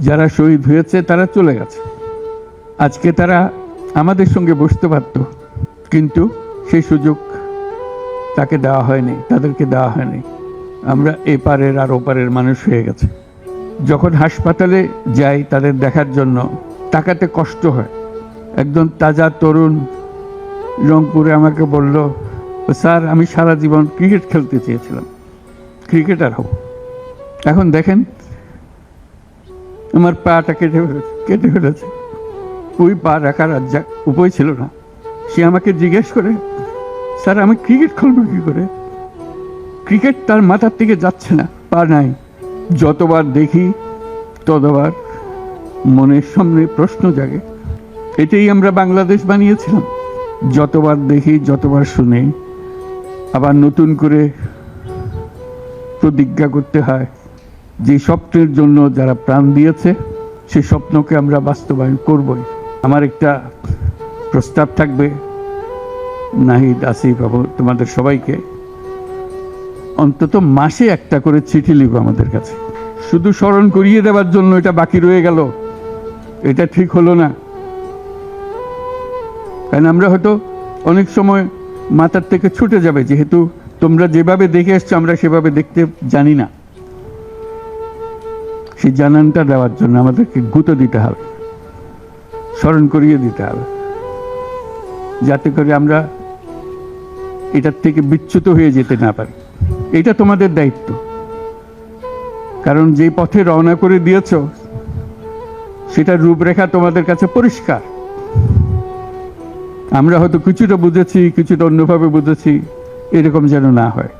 যারা শহীদ হয়েছে, তারা চলে গেছে। আজকে তারা আমাদের সঙ্গে বসতে পারত কিন্তু সেই সুযোগ তাকে দেওয়া হয়নি, তাদেরকে দেওয়া হয়নি। আমরা এপারের আর ওপারের মানুষ হয়ে গেছে। যখন হাসপাতালে যাই তাদের দেখার জন্য, তাকাতে কষ্ট হয়। একজন তাজা তরুণ রংপুরে আমাকে বলল, স্যার, আমি সারা জীবন ক্রিকেট খেলতে চেয়েছিলাম। ক্রিকেটার হব। এখন দেখেন আমার পাটা কেটে কেটে ফেলেছে। ওই পা রাখার আর যা উপায় ছিল না। সে আমাকে জিজ্ঞেস করে, স্যার, আমি ক্রিকেট খেলব কী করে? ক্রিকেট তার মাথার থেকে যাচ্ছে না, পা নাই। যতবার দেখি, ততবার মনের সামনে প্রশ্ন জাগে। এটাই আমরা বাংলাদেশ বানিয়েছিলাম। যতবার দেখি, যতবার শুনি, আবার নতুন করে প্রতিজ্ঞা করতে হয়। যে স্বপ্নের জন্য যারা প্রাণ দিয়েছে সেই স্বপ্নকে আমরা বাস্তবায়ন করবই। আমার একটা প্রস্তাব থাকবে, নাহিদ, আসিফ তোমাদের সবাইকে। অন্তত মাসে একটা করে চিঠি লিখব আমাদের কাছে। শুধু স্মরণ করিয়ে দেওয়ার জন্য এটা বাকি রয়ে গেল। এটা ঠিক হলো না। কারণ আমরা হয়তো অনেক সময় মাথার থেকে ছুটে যাবে, যেহেতু তোমরা যেভাবে দেখে এসছো, আমরা সেভাবে দেখতে জানি না। সেই জানানটা দেওয়ার জন্য আমাদেরকে গুঁতো দিতে হবে, স্মরণ করিয়ে দিতে হবে, যাতে করে আমরা এটার থেকে বিচ্যুত হয়ে যেতে না পারি। এটা তোমাদের দায়িত্ব। কারণ যে পথে রওনা করে দিয়েছ, সেটার রূপরেখা তোমাদের কাছে পরিষ্কার। আমরা হয়তো কিছুটা বুঝেছি, কিছুটা অন্যভাবে বুঝেছি, এরকম যেন না হয়।